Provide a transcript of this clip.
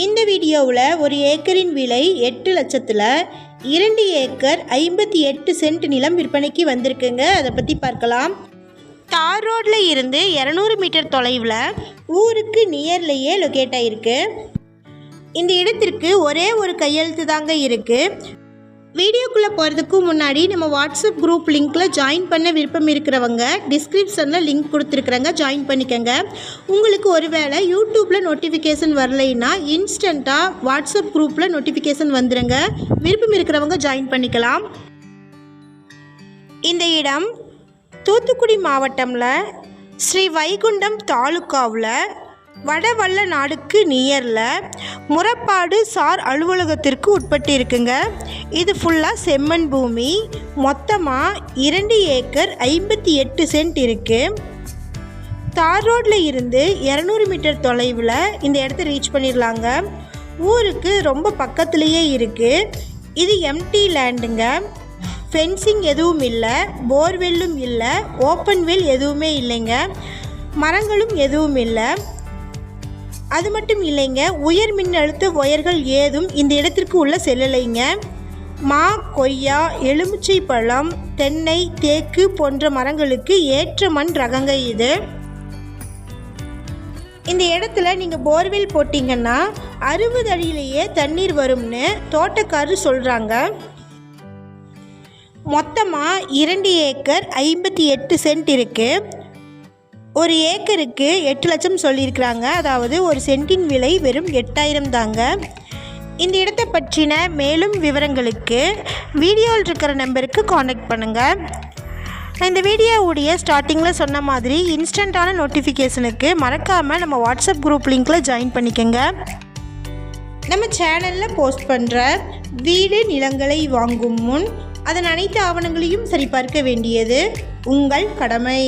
இந்த வீடியோவில் ஒரு ஏக்கரின் விலை எட்டு லட்சத்தில் இரண்டு ஏக்கர் ஐம்பத்தி எட்டு சென்ட் நிலம் விற்பனைக்கு வந்திருக்குங்க. அதை பற்றி பார்க்கலாம். தார் ரோட்டில் இருந்து இரநூறு மீட்டர் தொலைவில் ஊருக்கு நியர்லேயே லொக்கேட் ஆகிருக்கு இந்த இடத்திற்கு ஒரே ஒரு கையெழுத்து தாங்க இருக்குது வீடியோக்குள்ளே போகிறதுக்கு முன்னாடி நம்ம வாட்ஸ்அப் குரூப் லிங்க்கில் ஜாயின் பண்ண விருப்பம் இருக்கிறவங்க டிஸ்கிரிப்ஷனில் லிங்க் கொடுத்துருக்குறாங்க ஜாயின் பண்ணிக்கோங்க. உங்களுக்கு ஒருவேளை யூடியூப்பில் நோட்டிஃபிகேஷன் வரலைன்னா இன்ஸ்டண்ட்டாக வாட்ஸ்அப் குரூப்பில் நோட்டிஃபிகேஷன் வந்துடுங்க விருப்பம் இருக்கிறவங்க ஜாயின் பண்ணிக்கலாம். இந்த இடம் தூத்துக்குடி மாவட்டமில் ஸ்ரீ வைகுண்டம் தாலுக்காவில் வடவல்ல நாடுக்கு நியரில் முறப்பாடு சார் அலுவலகத்திற்கு உட்பட்டு இருக்குங்க இது ஃபுல்லாக செம்மண் பூமி. மொத்தமாக இரண்டு ஏக்கர் ஐம்பத்தி எட்டு சென்ட் இருக்குது தார் ரோட்டில் இருந்து இரநூறு மீட்டர் தொலைவில் இந்த இடத்த ரீச் பண்ணிடலாங்க. ஊருக்கு ரொம்ப பக்கத்துலேயே இருக்குது இது எம்டி லேண்டுங்க ஃபென்சிங் எதுவும் இல்லை. போர்வெல்லும் இல்லை. ஓப்பன் வெல் எதுவுமே இல்லைங்க. மரங்களும் எதுவும் இல்லை. அது மட்டும் இல்லைங்க. உயர் மின்னழுத்த ஒயர்கள் ஏதும் இந்த இடத்திற்கு உள்ள செல்லலைங்க. மா கொய்யா எலுமிச்சை பழம் தென்னை தேக்கு போன்ற மரங்களுக்கு ஏற்ற மண் ரகங்க இது. இந்த இடத்துல நீங்கள் போர்வெல் போட்டிங்கன்னா அறுபது அடியிலேயே தண்ணீர் வரும்னு தோட்டக்காரர் சொல்கிறாங்க மொத்தமாக இரண்டு ஏக்கர் ஐம்பத்தி எட்டு சென்ட் இருக்குது ஒரு ஏக்கருக்கு எட்டு லட்சம் சொல்லியிருக்கிறாங்க. அதாவது ஒரு சென்ட்டின் விலை வெறும் எட்டாயிரம் தாங்க. இந்த இடத்தை பற்றின மேலும் விவரங்களுக்கு வீடியோவில் இருக்கிற நம்பருக்கு காண்டாக்ட் பண்ணுங்கள் இந்த வீடியோவுடைய ஸ்டார்டிங்கில் சொன்ன மாதிரி இன்ஸ்டண்ட்டான நோட்டிஃபிகேஷனுக்கு மறக்காமல் நம்ம வாட்ஸ்அப் குரூப் லிங்க்கில் ஜாயின் பண்ணிக்கோங்க. நம்ம சேனலில் போஸ்ட் பண்ணுற வீடு நிலங்களை வாங்கும் முன் அதன் அனைத்து ஆவணங்களையும் சரிபார்க்க வேண்டியது உங்கள் கடமை.